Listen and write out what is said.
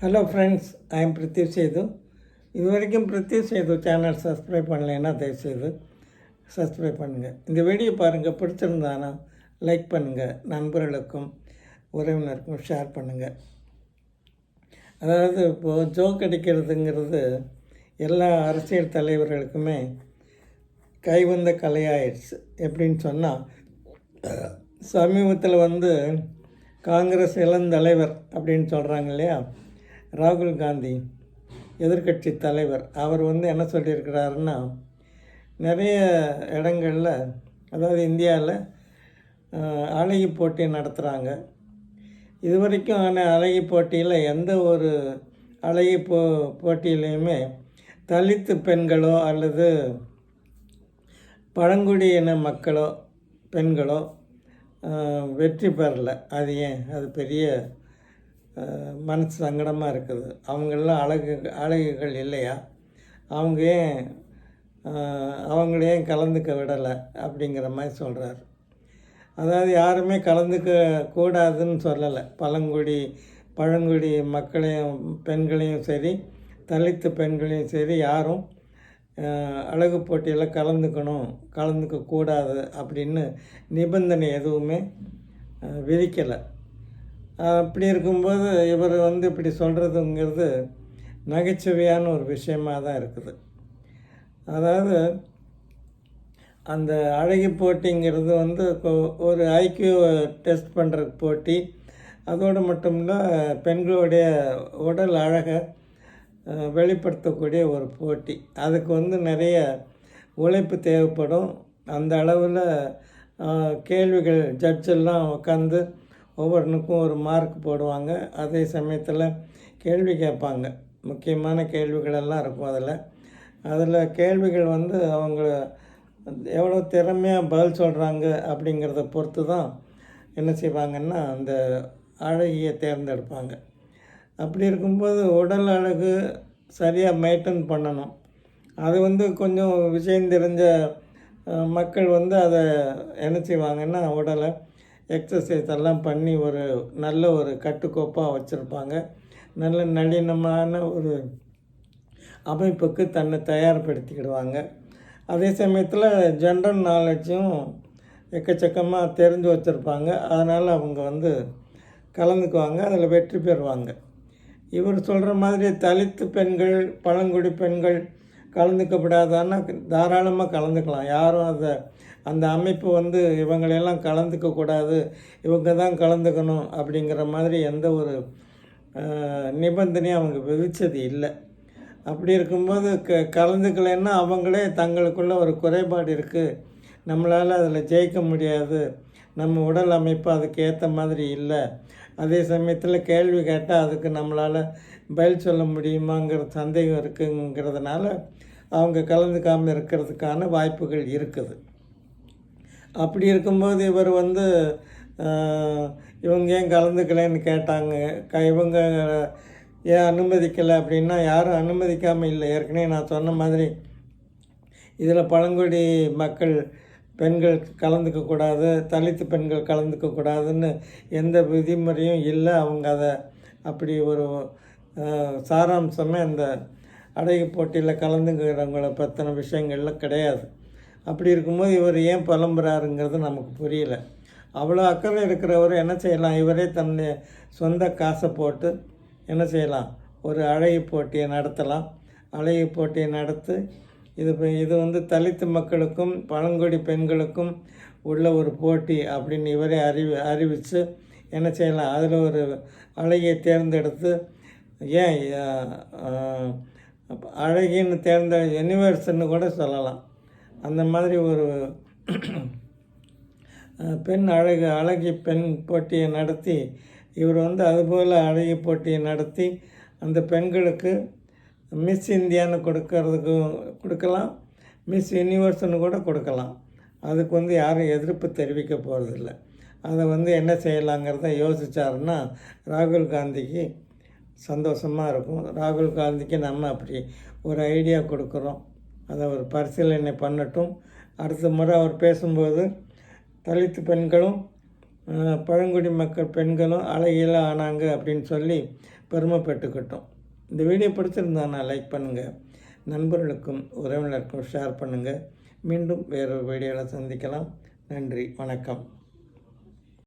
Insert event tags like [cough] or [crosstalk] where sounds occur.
Hello friends I am Prithiv Sethu இது வரைக்கும் Prithvi Setu channel subscribe பண்ணலைன்னா தயவுசெய்து சப்ஸ்கிரைப் பண்ணுங்கள் இந்த வீடியோ பாருங்கள் பிடிச்சிருந்தானா லைக் பண்ணுங்கள் நண்பர்களுக்கும் உறவினருக்கும் ஷேர் பண்ணுங்கள் அதாவது இப்போது ஜோக் அடிக்கிறதுங்கிறது எல்லா அரசியல் தலைவர்களுக்குமே கைவந்த கலையாயிடுச்சு. எப்படின்னு சொன்னால் சமீபத்தில் வந்து காங்கிரஸ் இளந்தலைவர் அப்படின்னு சொல்கிறாங்க இல்லையா? ராகுல் காந்தி எதிர்க்கட்சி தலைவர். அவர் வந்து என்ன சொல்லியிருக்கிறாருன்னா நிறைய இடங்களில் அதாவது இந்தியாவில் அழகி போட்டி நடத்துகிறாங்க இது வரைக்கும் ஆன அழகி போட்டியில் எந்த ஒரு அழகி போ போட்டியிலையுமே தலித்து பெண்களோ அல்லது பழங்குடியின மக்களோ பெண்களோ வெற்றி பெறலை. அது ஏன்? அது பெரிய மனசு சங்கடமாக இருக்குது. அவங்களெலாம் அழகு அழகுகள் இல்லையா? அவங்க ஏன் அவங்களையும் கலந்துக்க விடலை அப்படிங்கிற மாதிரி சொல்கிறார் அதாவது யாருமே கலந்துக்க கூடாதுன்னு சொல்லலை. பழங்குடி பழங்குடி மக்களையும் பெண்களையும் சரி தலித்து பெண்களையும் சரி யாரும் அழகு போட்டியில் கலந்துக்கணும் கலந்துக்க கூடாது அப்படின்னு நிபந்தனை எதுவுமே விதிக்கலை. அப்படி இருக்கும்போது இவர் வந்து இப்படி சொல்கிறதுங்கிறது நகைச்சுவையான ஒரு விஷயமாக தான் இருக்குது. அதாவது அந்த அழகி போட்டிங்கிறது வந்து ஒரு ஐக்கியூ டெஸ்ட் பண்ணுற போட்டி அதோடு மட்டும் இல்லை பெண்களுடைய உடல் அழகை வெளிப்படுத்தக்கூடிய ஒரு போட்டி. அதுக்கு வந்து நிறைய உழைப்பு தேவைப்படும். அந்த அளவில் கேள்விகள் ஜட்ஜெல்லாம் உட்காந்து ஒவ்வொன்றுக்கும் ஒரு மார்க் போடுவாங்க. அதே சமயத்தில் கேள்வி கேட்பாங்க. முக்கியமான கேள்விகளெல்லாம் இருக்கும் அதில். அதில் கேள்விகள் வந்து அவங்க எவ்வளோ திறமையாக பதில் சொல்கிறாங்க அப்படிங்கிறத பொறுத்து தான் என்ன செய்வாங்கன்னா அந்த அழகியை தேர்ந்தெடுப்பாங்க. அப்படி இருக்கும்போது உடல் அழகு சரியாக மெயின்டைன் பண்ணணும். அது வந்து கொஞ்சம் விஷயம் தெரிஞ்ச மக்கள் வந்து அதை என்ன செய்வாங்கன்னா உடலை எக்ஸசைஸ் எல்லாம் பண்ணி ஒரு நல்ல ஒரு கட்டுக்கோப்பாக வச்சுருப்பாங்க. நல்ல நளினமான ஒரு அமைப்புக்கு தன்னை தயார்படுத்திக்கிடுவாங்க. அதே சமயத்தில் ஜென்ரல் நாலேஜும் எக்கச்சக்கமாக தெரிஞ்சு வச்சுருப்பாங்க. அதனால் அவங்க வந்து கலந்துக்குவாங்க அதில் வெற்றி பெறுவாங்க. இவர் சொல்கிற மாதிரி தலித்து பெண்கள் பழங்குடி பெண்கள் கலந்துக்கப்படாதான்னா தாராளமாக கலந்துக்கலாம். யாரும் அதை அந்த அமைப்பு வந்து இவங்களையெல்லாம் கலந்துக்கக்கூடாது இவங்க தான் கலந்துக்கணும் அப்படிங்கிற மாதிரி எந்த ஒரு நிபந்தனையும் அவங்க விதித்தது இல்லை. அப்படி இருக்கும்போது க கலந்துக்கலைன்னா அவங்களே தங்களுக்குள்ள ஒரு குறைபாடு இருக்குது நம்மளால் அதில் ஜெயிக்க முடியாது. நம்ம உடல் அமைப்பு அதுக்கு ஏற்ற மாதிரி இல்லை. அதே சமயத்தில் கேள்வி கேட்டால் அதுக்கு நம்மளால் பதில் சொல்ல முடியுமாங்கிற சந்தேகம் இருக்குங்கிறதுனால அவங்க கலந்துக்காமல் இருக்கிறதுக்கான வாய்ப்புகள் இருக்குது. அப்படி இருக்கும்போது இவர் வந்து இவங்க ஏன் கலந்துக்கலைன்னு கேட்டாங்க. க இவங்க ஏன் அனுமதிக்கலை அப்படின்னா யாரும் அனுமதிக்காமல் இல்லை. ஏற்கனவே நான் சொன்ன மாதிரி இதில் பழங்குடி மக்கள் பெண்கள் கலந்துக்கக்கூடாது தலித்து பெண்கள் கலந்துக்கக்கூடாதுன்னு எந்த விதிமுறையும் இல்லை. அவங்க அதை அப்படி ஒரு சாராம்சமே அந்த அடகு போட்டியில் கலந்துக்கிறவங்கள பற்றின விஷயங்கள்லாம் கிடையாது. அப்படி இருக்கும்போது இவர் ஏன் புலம்புறாருங்கிறது நமக்கு புரியல. அவ்வளோ அக்கறை இருக்கிறவர் என்ன செய்யலாம்? இவரே தன்னுடைய சொந்த காசை போட்டு என்ன செய்யலாம்? ஒரு அழகு போட்டியை நடத்தலாம். அழகு போட்டியை நடத்தி இது இது வந்து தலித்து மக்களுக்கும் பழங்குடி பெண்களுக்கும் உள்ள ஒரு போட்டி அப்படின்னு இவரே அறிவி அறிவித்து என்ன செய்யலாம்? அதில் ஒரு அழகியை தேர்ந்தெடுத்து ஏன் அழகின்னு தேர்ந்த யூனிவர்ஸ்ன்னு கூட சொல்லலாம். அந்த மாதிரி ஒரு [clears throat] பெண் அழகு அழகி பெண் போட்டியை நடத்தி இவர் வந்து அதுபோல் அழகி போட்டியை நடத்தி அந்த பெண்களுக்கு மிஸ் இந்தியான்னு கொடுக்கறதுக்கு கொடுக்கலாம். மிஸ் யூனிவர்ஸ்னு கூட கொடுக்கலாம். அதுக்கு வந்து யாரும் எதிர்ப்பு தெரிவிக்க போகிறதில்ல அதை வந்து என்ன செய்யலாங்கிறத யோசிச்சாருன்னா ராகுல் காந்திக்கு சந்தோஷமாக இருக்கும். ராகுல் காந்திக்கு நம்ம அப்படி ஒரு ஐடியா கொடுக்குறோம். அதை அவர் பரிசீலனை பண்ணட்டும். அடுத்த முறை அவர் பேசும்போது தலித்து பெண்களும் பழங்குடி மக்கள் பெண்களும் அழகியில் ஆனாங்க அப்படின்னு சொல்லி பெருமைப்பட்டுக்கிட்டோம். இந்த வீடியோ பிடிச்சிருந்தானா லைக் பண்ணுங்கள் நண்பர்களுக்கும் உறவினருக்கும் ஷேர் பண்ணுங்கள் மீண்டும் வேறொரு வீடியோவில் சந்திக்கலாம். நன்றி வணக்கம்.